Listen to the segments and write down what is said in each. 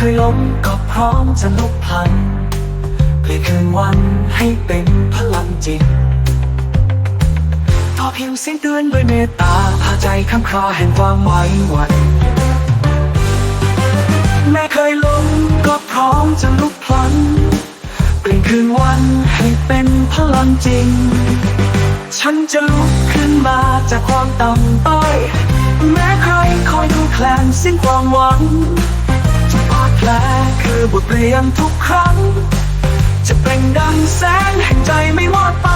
เคยล้มก็พร้อมจะลุกพลันเปลี่ยนคืนวันให้เป็นพลังจิตขอเพียงเสียงเตือนด้วยเมตตาพาใจข้ามคราแห่งความไว้วันแม้เคยล้มก็พร้อมจะลุกพลันเปลี่ยนคืนวันให้เป็นพลังจริง ฉันจะลุกขึ้นมาจากความต่ำต้อยแม้ใครคอยดูแคลนสิ้นความหวัง ลคือบทเรียนทุกครั้ง จะเป็นดังแสงแห่งใจไม่หมดไป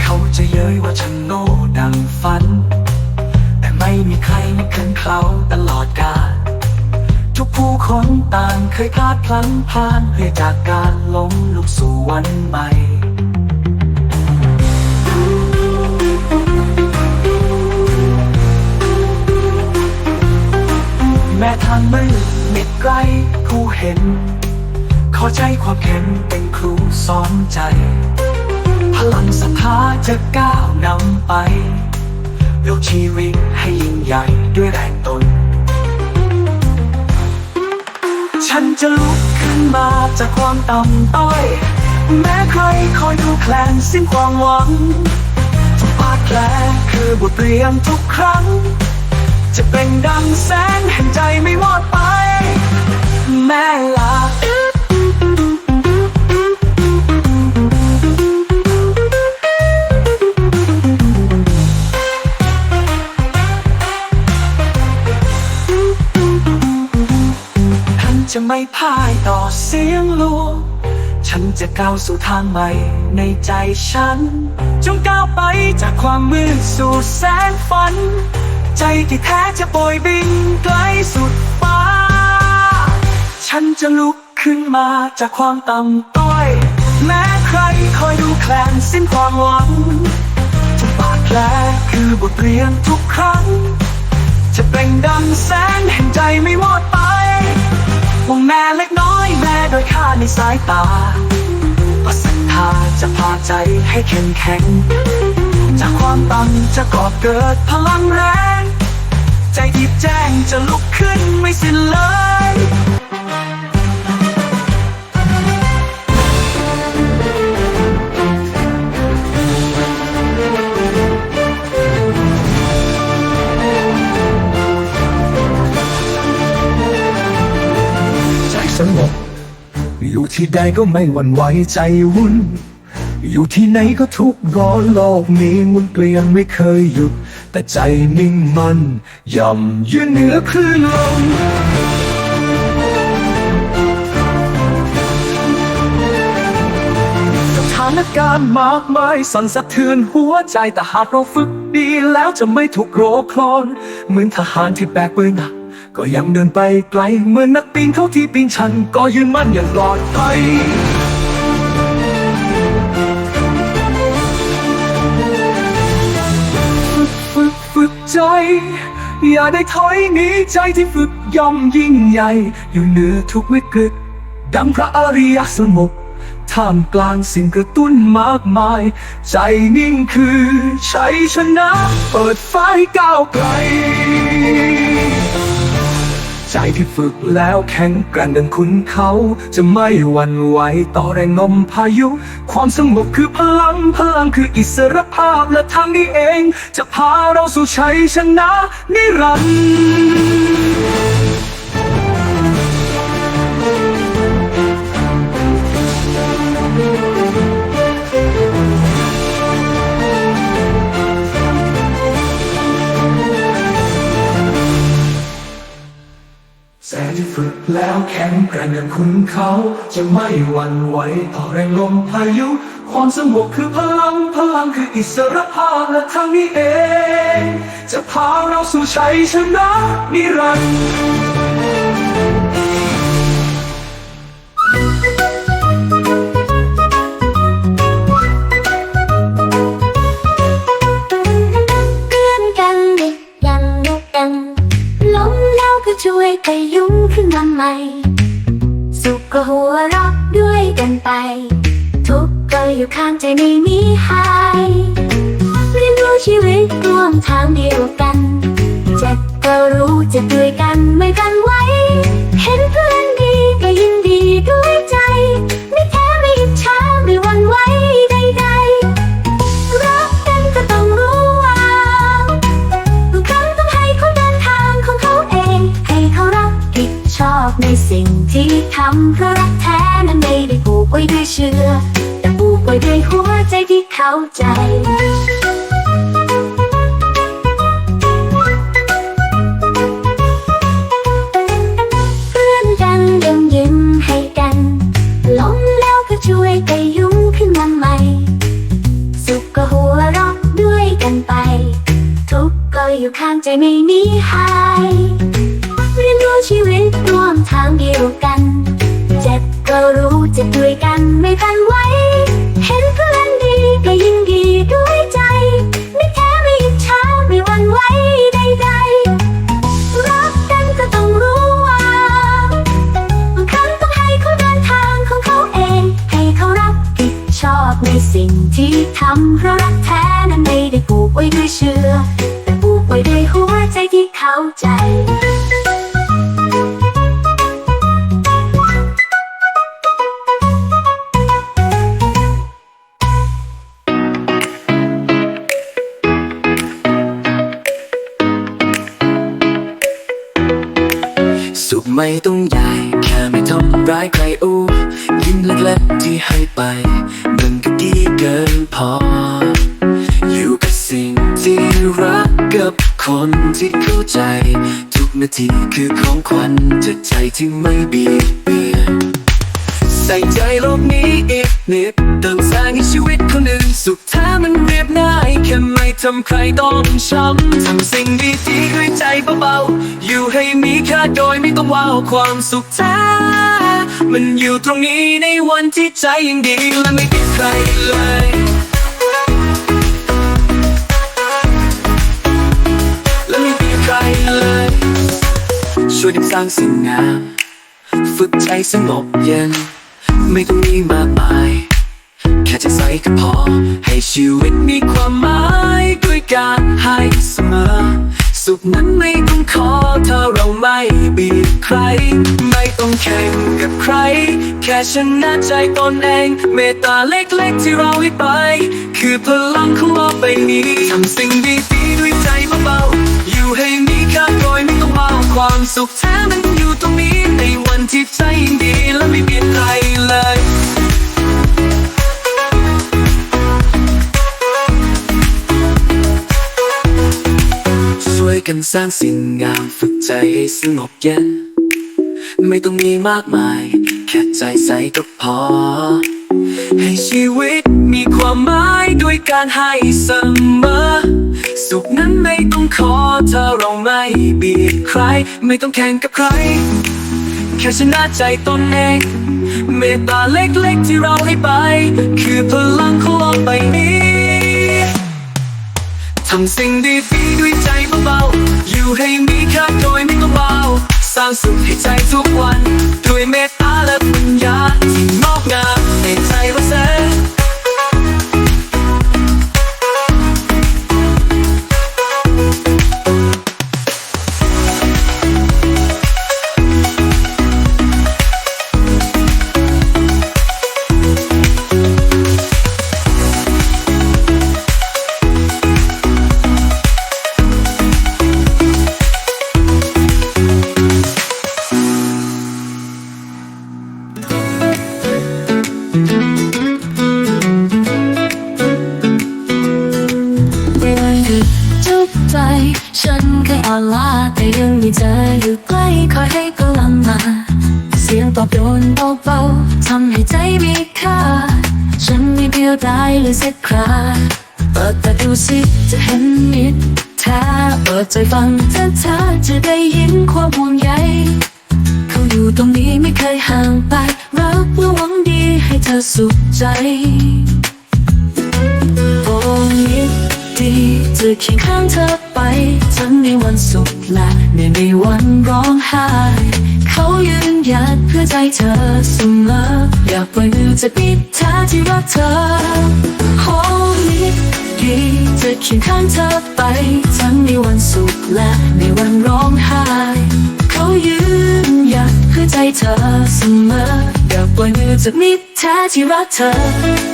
เขาจะเย้ยว่าฉันโง่ดังฝัน แต่ไม่มีใครไม่เคยเขาตลอดกาลทุกผู้คนต่างเคยพลาดพลั้งพลานเพื่อจากการล้มลุกสู่วันใหม่ ม้ทางมืดมิดไกลผู้เห็น ขอใช้ความเห็นเป็นครูสอนใจ พลังศรัทธาจะก้าวนำไปยกชีวิตให้ยิ่งใหญ่ด้วยแรงตน ฉันจะลุกขึ้นมาจากความต่ำต้อย แม้ใครคอยดูแคลนสิ้นความหวังทุกบาดแผลคือบทเรียนทุกครั้ง จะเป็นดังแสงแห่งใจไม่วอดไป แม่ลาท่านจะไม่พ่ายต่อเสียงลวงฉันจะก้าวสู่ทางใหม่ในใจฉัน จงก้าวไปจากความมืดสู่แสงฝัน ใจที่แท้จะโบยบินไกลสุดฟ้า ฉันจะลุกขึ้นมาจากความต่ำต้อย แม้ใครคอยดูแคลนสิ้นความหวังทุกบาดแผลคือบทเรียนทุกครั้ง จะเป็นดังแสงแห่งใจไม่หมดไปวงแม่เล็กน้อยแม่โดยค่าในสายตาประศรัทธาจะพาใจให้เข้มแข็ง จากความต่ำจะก่อเกิดพลังแรง ใจที่แจ้งจะลุกขึ้นไม่สิ้นเลยใจสงบอยู่ที่ใดก็ไม่หวั่นไหวใจวุ่น อยู่ที่ไหนก็ทุกข์ร้อนโลกนี้มุนเปลี่ยนไม่เคยหยุด แต่ใจนิ่งมันย่ำยืนเหนือคลื่นลมสถานการณ์มากมายสั่นสะเทือนหัวใจแต่หากเราฝึกดีแล้วจะไม่ถูกโรคคลอนเหมือนทหารที่แบกปืนหนักก็ยังเดินไปไกลเหมือนนักปีนเขาที่ปีนชัน ก็ยืนมั่นอย่างปลอดภัย ใจ อย่าได้ถอยหนีใจที่ฝึกย่อมยิ่งใหญ่ อยู่เหนือทุกวิกฤต ดังพระอริยสงบท่ามกลางสิ่งกระตุ้นมากมาย ใจนิ่งคือชัยชนะ เปิดไฟก้าวไกล ใจที่ฝึกแล้วแข็งแกร่งดังคุณเขา จะไม่หวั่นไหวต่อแรงลมพายุ ความสงบคือพลังพลังคืออิสรภาพและทางนี้เอง จะพาเราสู่ชัยชนะนิรันดร์ แล้วแข็งแกร่งอย่างคุณเขา จะไม่หวั่นไหวต่อแรงลมพายุ ความสงบคือพลังพลังคืออิสรภาพและทางนี้เอง จะพาเราสู่ชัยชนะนิรันดร์ ไปยุ่งขึ้นมาใหม่ สุขก็หัวเราะด้วยกันไป ทุกข์ก็อยู่ข้างใจไม่มีหายเรียนรู้ชีวิตร่วมทางเดียวกันเจ็บก็รู้จะด้วยกันไม่กันไว้ เห็นเพื่อนดีก็ยินดีด้วย สิ่งที่ทำเพราะรักแท้นั้นไม่ได้ผูกไว้ด้วยเชื่อ แต่ผูกไว้ด้วยหัวใจที่เข้าใจเพื่อนกันยังยิ้มให้กันล้มแล้วก็ช่วยไปยุ่งขึ้นมาใหม่ สุขก็หัวเราะด้วยกันไป ทุกข์ก็อยู่ข้างใจไม่มีหายเรียนรู้ชีวิตร่ว ดียวกัน เจ็บก็รู้เจ็บด้วยกันไม่พันไว้ เห็นเพื่อนดีก็ยิ่งดีด้วยใจ ไม่แท้ไม่อิจฉาไม่หวั่นไหวใดๆรักกันก็ต้องรู้ว่าบางครั้งต้องให้เขาเดินทางของเขาเอง ให้เขารับผิดชอบในสิ่งที่ทำเพราะรักแท้นั้นไม่ได้ผูกไว้ด้วยเชื่อแต่ผูกไว้ด้วยหัวใจที่เข้าใจ ใจ ทุกนาทีคือของขวัญจากใจที่ไม่เบียดเบียนใส่ใจโลกนี้อีกนิดเติมแสงให้ชีวิตคนอื่นสุขแท้มันเรียบง่ายแค่ไม่ทำใครต้องช้ำทำสิ่งดีๆด้วยใจเบาๆอยู่ให้มีค่าโดยไม่ต้องว้าวความสุขแท้มันอยู่ตรงนี้ในวันที่ใจยังดีและไม่ติดใครเลย ช่วยดิบสร้างสิ่งงาม ฝึกใจสงบเย็น ไม่ต้องมีมากมาย แค่จะใส่ก็พอ ให้ชีวิตมีความหมายด้วยการให้เสมอ สุขนั้นไม่ต้องขอถ้าเราไม่บีบใคร ไม่ต้องแข่งกับใคร แค่ชนะใจตนเอง เมตตาเล็กๆที่เราให้ไป คือพลังของโลกใบนี้ทำสิ่งดี ความสุขแท้มันอยู่ตรงนี้ในวันที่ใจดีและไม่เปลี่ยนใครเลยช่วยกันสร้างสิ่งงามฝึกใจให้สงบเย็น ไม่ต้องมีมากมาย แค่ใจใสก็พอ ให้ชีวิตมีความหมายด้วยการให้เสมอ สุขนั้นไม่ต้องขอถ้าเราไม่เบียดใคร ไม่ต้องแข่งกับใคร แค่ชนะใจตนเองเมตตาเล็กๆที่เราให้ไป คือพลังของโลกใบนี้ทำสิ่งดีๆด้วยใจเบาๆอยู่ให้มีค่าโดยไม่ต้องเบาสร้างสุขให้ใจทุกวัน ด้วยเมตตาและปัญญาที่งอกงาม ใจ ฉันเคยอ่อนล้าแต่ยังมีเธออยู่ใกล้คอยให้กำลังมา เสียงตอบโดนเบาๆทำให้ใจมีค่า ฉันไม่เดียวดายเลยสักคราเปิดแต่ดูสิจะเห็นมิตรแท้เปิดใจฟังเธอเธอจะได้ยินความห่วงใยเขาอยู่ตรงนี้ไม่เคยห่างไปรักและหวังดีให้เธอสุขใจ จะเคียงข้างเธอไป ทั้งในวันสุขและในในวันร้องไห้เขายืนหยัดเพื่อใจเธอเสมออยากปล่อยมือจากนิทาที่รักเธอ Hold me ดีจะเคียงข้างเธอไป ทั้งในวันสุขและในวันร้องไห้เขายืนหยัดเพื่อใจเธอเสมออยากปล่อยมือจากนิทาที่รักเธอ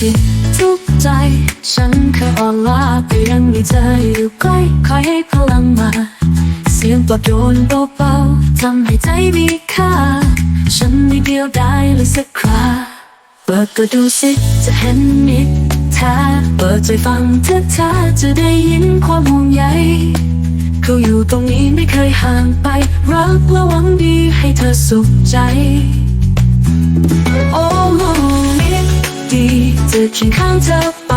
ที่ทุกใจ ฉันเคยอ่อนล้าแต่ยังมีเธออยู่ใกล้คอยให้พลังมา เสียงปลอบโยนเบาๆทำให้ใจมีค่า ฉันไม่เดียวได้เลยสักคราเปิดก็ดูสิจะเห็นมิตรแท้เปิดใจฟังเธอเธอจะได้ยินความห่วงใยเขาอยู่ตรงนี้ไม่เคยห่างไป รักและหวังดีให้เธอสุขใจ โอ้โลกนี้ดี จะเคียงข้างเธอไป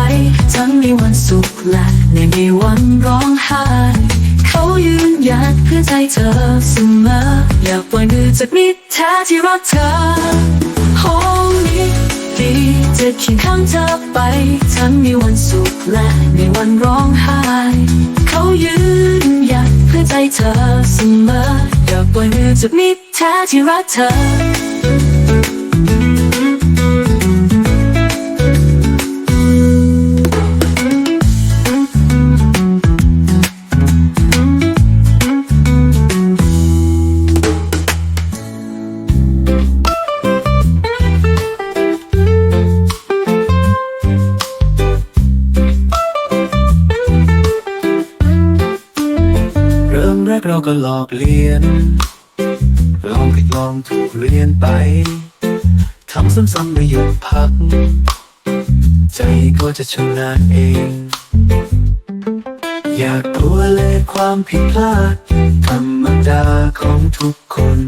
ทั้งในวันสุขและในวันร้องไห้เขายืนหยัดเพื่อใจเธอเสมอ อยากปล่อยมือจากมิตรแท้ที่รักเธอโอ้นี้ดีจะเคียงข้างเธอไป ทั้งในวันสุขและในวันร้องไห้เขายืนหยัดเพื่อใจเธอเสมอ อยากปล่อยมือจากมิตรแท้ที่รักเธอ กเราก็หลอกเลียน ลองผิดลองถูกเรียนไป ทำซ้ำๆไม่หยุดพัก ใจก็จะชนาญเอง อยากตัวเลยความผิดพลาด ธรรมดาของทุกคน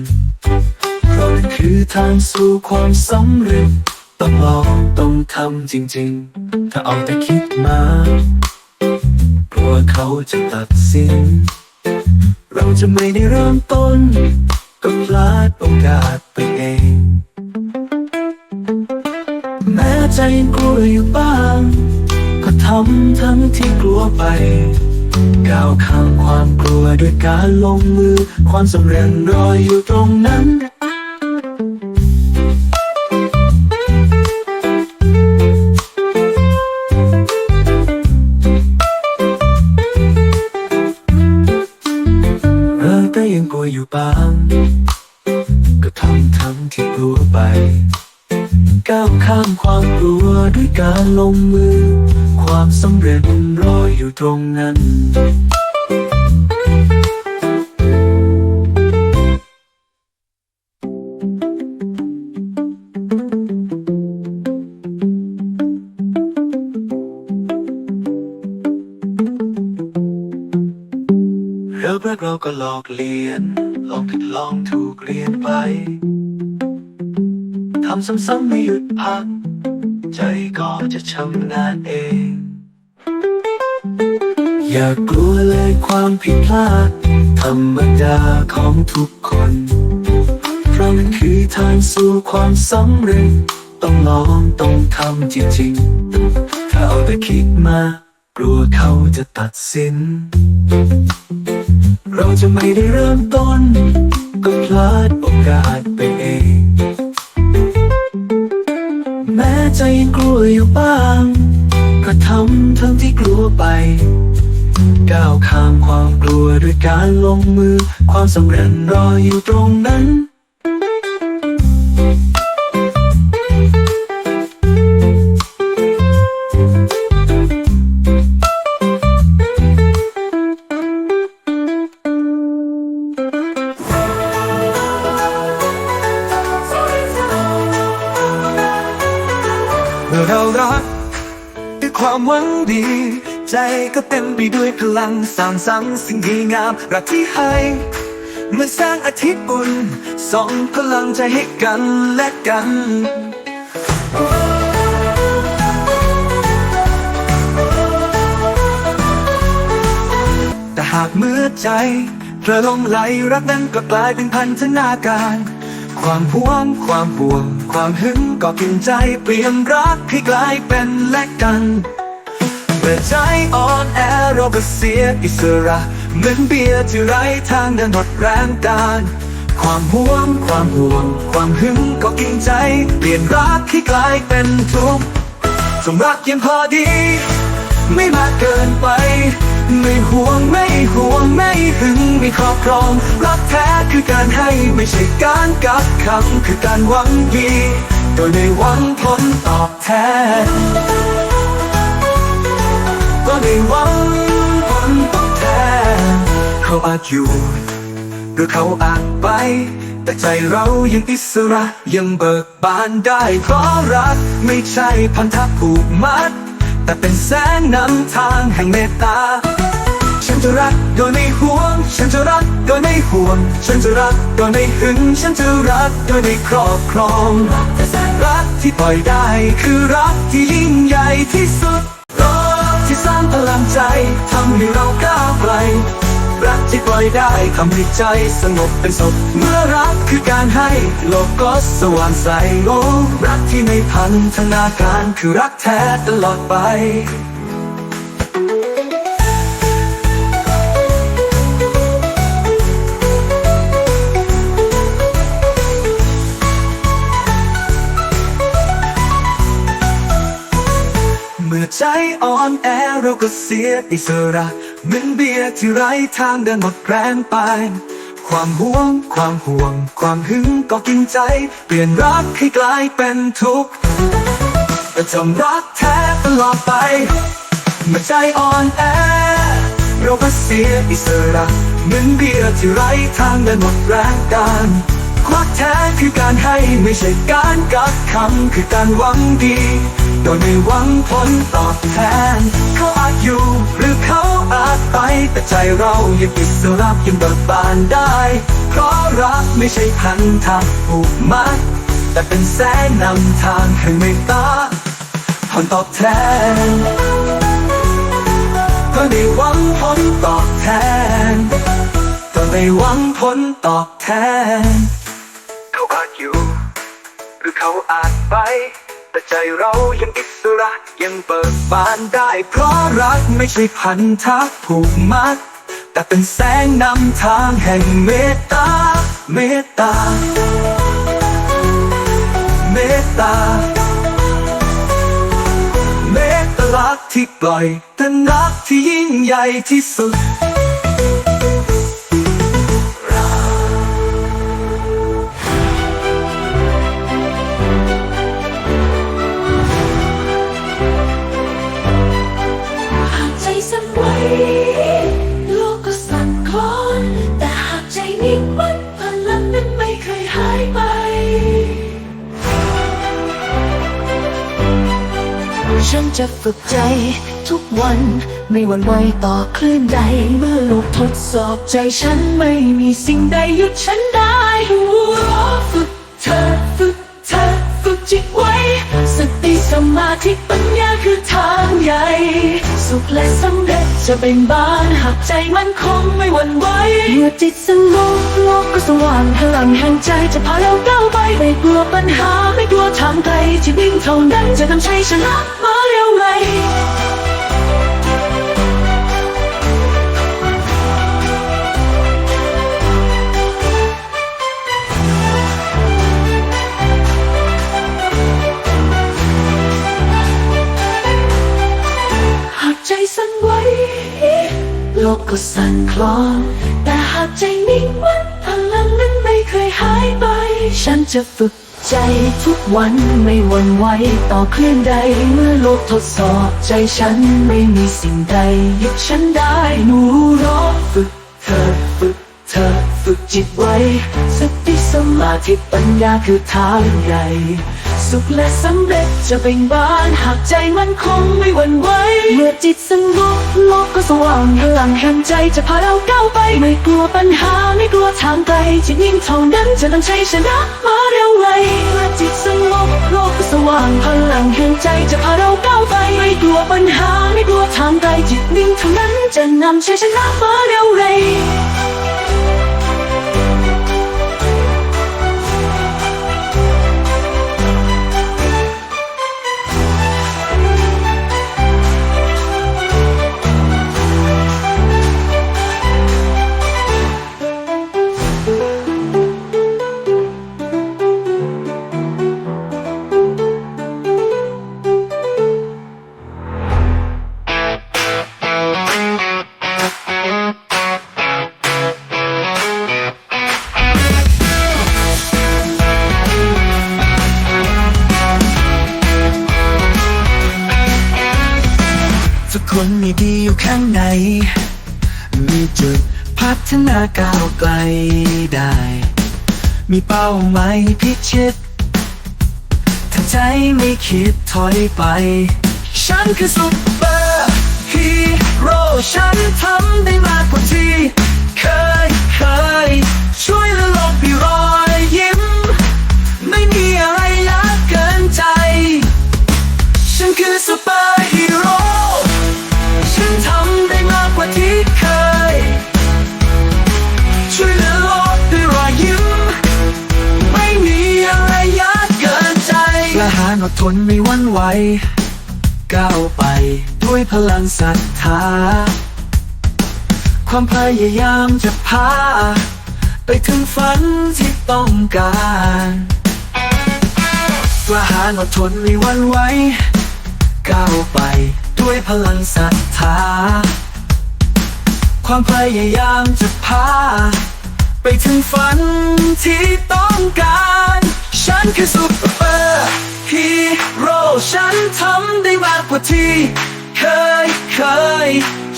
เพราะนั่นคือทางสู่ความสำเร็จต้องลองต้องทำจริงๆ ถ้าเอาแต่คิดมากลัวเขาจะตัดสิน เราจะไม่ได้เริ่มต้นก็พลาดโอกาสไปเอง แม้ใจยังกลัวอยู่บ้าง ก็ทำทั้งที่กลัวไป ก้าวข้ามความกลัวด้วยการลงมือ ความสำเร็จรออยู่ตรงนั้น งมือ ความสำเร็จรออยู่ตรงนั้นเริ่มแรกเราก็หลอกเลียน ลองผิดลองถูกเรียนไป ทำซ้ำๆไม่หยุดพัก ใจก็จะชำนาญเอง อย่ากลัวเลยความผิดพลาด ธรรมดาของทุกคน เพราะมันคือทางสู่ความสำเร็จ ต้องลองต้องทำจริงๆ ถ้าเอาแต่คิดมา กลัวเขาจะตัดสิน เราจะไม่ได้เริ่มต้น ก็พลาดโอกาสไปเอง ใจยังกลัวอยู่บ้าง ก็ทำทั้งที่กลัวไป ก้าวข้ามความกลัวด้วยการลงมือ ความสำเร็จรออยู่ตรงนั้น ก็เต็มไปด้วยพลังสร้างสรรค์สิ่งดีงามรักที่ให้เมื่อสร้างอาทิตย์บุญสองพลังใจให้กันและกันแต่หากเมื่อใจเพลอหลงไหลรักนั้นก็กลายเป็นพันธนาการ ความหวงความห่วง ความหึงก็กินใจเปลี่ยนรักให้กลายเป็นแลกกัน เมื่อใจอ่อนแอเราก็เสียอิสระเหมือนเบียร์ที่ไร้ทางเดินหมดแรงกานความห่วง ความห่วง ความหึงก็กินใจ เปลี่ยนรักให้กลายเป็นทุกข์จงรักยังพอดี ไม่มากเกินไป ไม่ห่วงไม่ห่วงไม่หึงไม่ครอบครอง รักแท้คือการให้ไม่ใช่การกักคำคือการหวังดี โดยไม่หวังผลตอบแทน ได้หวังผลตอบแทนเขาอาจอยู่ หรือเขาอาจไป แต่ใจเรายังอิสระยังเบิกบานได้เพราะรัก ไม่ใช่พันธะผูกมัด แต่เป็นแสงนำทางแห่งเมตตาฉันจะรักโดยไม่ห่วง ฉันจะรักโดยไม่ห่วง ฉันจะรักโดยไม่หึง ฉันจะรักโดยไม่ครอบครอง รักที่ปล่อยได้คือรักที่ยิ่งใหญ่ที่สุดางพลังใจทำให้เราก้าวไกลรักที่ปล่อยได้ทำให้ใจสงบเป็นสุขเมื่อรักคือการให้โลกก็สว่างใสโอ้รักที่ไม่พันธนาการคือรักแท้ตลอดไป ใจอ่อนแอเราก็เสียอิสระเหมือนเบียร์ที่ไร้ทางเดินหมดแรงไป ความห่วง ความห่วง ความหึงก็กินใจ เปลี่ยนรักให้กลายเป็นทุกข์แต่จำรักแท้ตลอดไปเมื่อใจอ่อนแอเราก็เสียอิสระเหมือนเบียร์ที่ไร้ทางเดินหมดแรงกัน รักแท้คือการให้ไม่ใช่การกักคำคือการหวังดี โดยไม่หวังผลตอบแทน เขาอาจอยู่หรือเขาอาจไปแต่ใจเรายังอิสระยังเบิกบานได้ เพราะรักไม่ใช่พันธะผูกมัดแต่เป็นแสงนำทางแห่งเมตตาผลตอบแทนก็ได้หวังผลตอบแทนก็ได้หวังผลตอบแทน หรือเขาอาจไป แต่ใจเรายังอิสระยังเบิกบานได้ เพราะรักไม่ใช่พันธะผูกมัด แต่เป็นแสงนำทางแห่งเมตตา เมตตา เมตตา เมตตารักที่ปล่อยแต่รักที่ยิ่งใหญ่ที่สุด ฉันจะฝึกใจ ทุกวันไม่หวั่นไหวต่อคลื่นใด เมื่อโลกทดสอบใจฉันไม่มีสิ่งใดหยุดฉันได้หัวฝึกเธอฝึก ฝึกจิตไว้ สติสมาธิปัญญาคือทางใหญ่ สุขและสำเร็จจะเป็นบ้านหากใจมันคงไม่หวั่นไหวเมื่อจิตสงบโลกก็สว่างพลังแห่งใจจะพาเราก้าวไปไม่กลัวปัญหาไม่กลัวทางไกลที่วิ่งเท่านั้นจะทำชัยชนะมาเร็วไง สั่นไหวโลกก็สั่นคลอนแต่หากใจนิ่งมันพลังนั้นไม่เคยหายไป ฉันจะฝึกใจทุกวันไม่หวั่นไหวต่อคลื่อนใดเมื่อโลกทดสอบใจฉันไม่มีสิ่งใดหยุดฉันได้หนูรอฝึกเธอฝึกเธอฝึกจิตไว้สติสมาธิปัญญาคือทางใหญ่ สุขและสำเร็จจะเป็นบ้านหากใจมันคงไม่หวั่นไหวเมื่อจิตสงบโลกก็สว่างพลังแห่งใจจะพาเราก้าวไป ไม่กลัวปัญหาไม่กลัวทางไกลจิตนิ่งเท่านั้นจะนำชัยชนะมาเร็วไวเมื่อจิตสงบโลกก็สว่างพลังแห่งใจจะพาเราก้าวไป ไม่กลัวปัญหาไม่กลัวทางไกลจิตนิ่งเท่านั้นจะนำชัยชนะมาเร็วเร เป้าหมายพิชิต ถ้าใจไม่คิดถอยไป ฉันคือซุปเปอร์ฮีโร่ฉันทำได้มากกว่าที่เคยเคยช่วยและลบปีรอยยิ้ม ไม่มีอะไรยากเกินใจ ฉันคือซุปเปอร์ ทนไม่วันไหวก้าวไปด้วยพลังศรัทธา ความพยายามจะพา ไปถึงฝันที่ต้องการกล้าหาญอดทนไม่วันไหวก้าวไปด้วยพลังศรัทธา ความพยายามจะพา ไปถึงฝันที่ต้องการ ฉันคือซุปเปอร์ ฮีโร่ฉันทำได้มากกว่าที่เคยเคย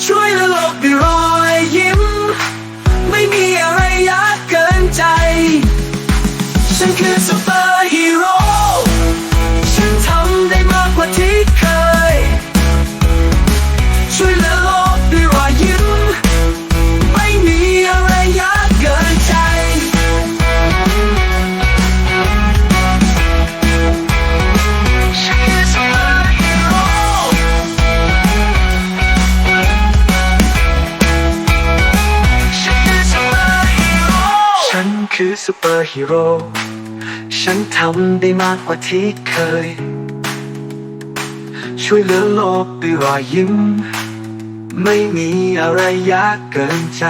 ช่วยละลกด้วยรอยยิ้ม ไม่มีอะไรยากเกินใจ ฉันคือซูเปอร์ฮีโร่ คือซูเปอร์ฮีโร่ฉันทำได้มากกว่าที่เคย ช่วยเหลือโลกด้วยรอยยิ้ม ไม่มีอะไรยากเกินใจ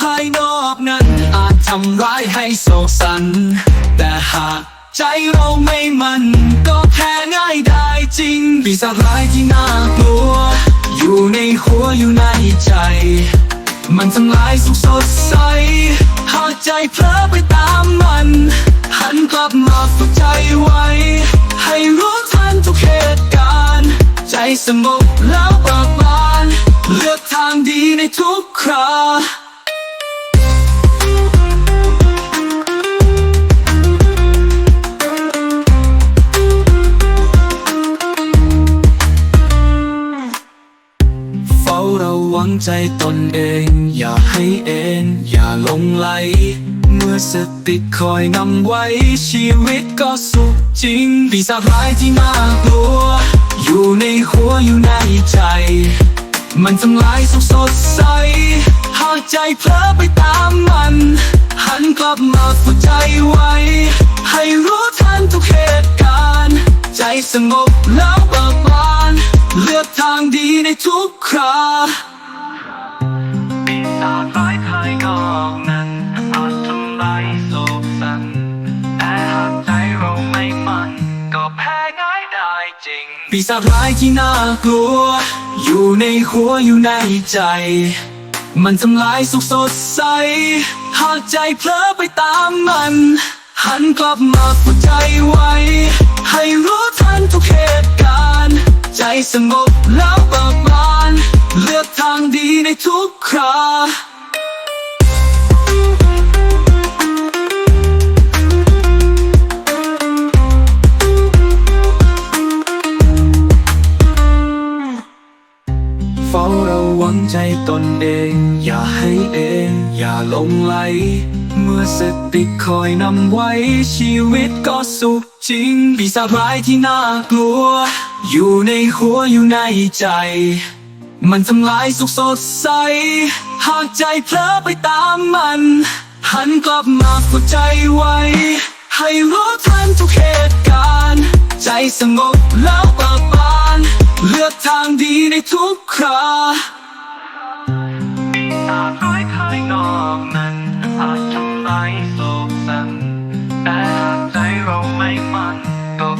ภายนอกนั้น อาจทำร้ายให้โศกสัน แต่หากใจเราไม่มัน ก็แพ้ง่ายได้จริงปีศาจร้ายที่น่ากลัว อยู่ในหัวอยู่ในใจ มันทำลายสุขสดใสหากใจเพลอไปตามมัน หันกลับมาฝึกใจไว้ ให้รู้ทันทุกเหตุการณ์ ใจสงบแล้วเบิกบาน เลือกทางดีในทุกครา ใจตนเอง อย่าให้เอ็นอย่าลงไหล เมื่อสติคอยนำไว้ ชีวิตก็สุขจริงปีศาจร้ายที่น่ากลัว อยู่ในหัวอยู่ในใจ มันทำลายสุขสดใส หากใจเพลอไปตามมัน หันกลับมาฝึกใจไว้ ให้รู้ทันทุกเหตุการณ์ ใจสงบแล้วเบิกบาน เลือกทางดีในทุกคราาจร้ายภายนอกนั้นอาจทำลายโศกสันแต่หากใจเราไม่มันก็แพ้ง่ายได้จริง ปีศาจร้ายที่น่ากลัว อยู่ในหัวอยู่ในใจ มันทำลายสุขสดใส หากใจเพลอไปตามมัน หันกลับมาฝึกใจไว้ ให้รู้ทันทุกเหตุการณ์ ใจสงบแล้วเบิกบาน เลือกทางดีในทุกคราเฝ้าระวังใจตนเอง อย่าให้เอง อย่าลงไหล เมื่อสติคอยนำไว้ ชีวิตก็สุขจริงปีศาจร้ายที่น่ากลัว อยู่ในหัวอยู่ในใจ มันทำลายสุขสดใส หากใจเพลอไปตามมัน หันกลับมาฝึกใจไว้ ให้รู้ทันทุกเหตุการณ์ ใจสงบแล้วเบิกบาน เลือกทางดีในทุกคราตาร้ายภายนอกนั้นอาจทำให้โศกสันแต่หากใจเราไม่มันก็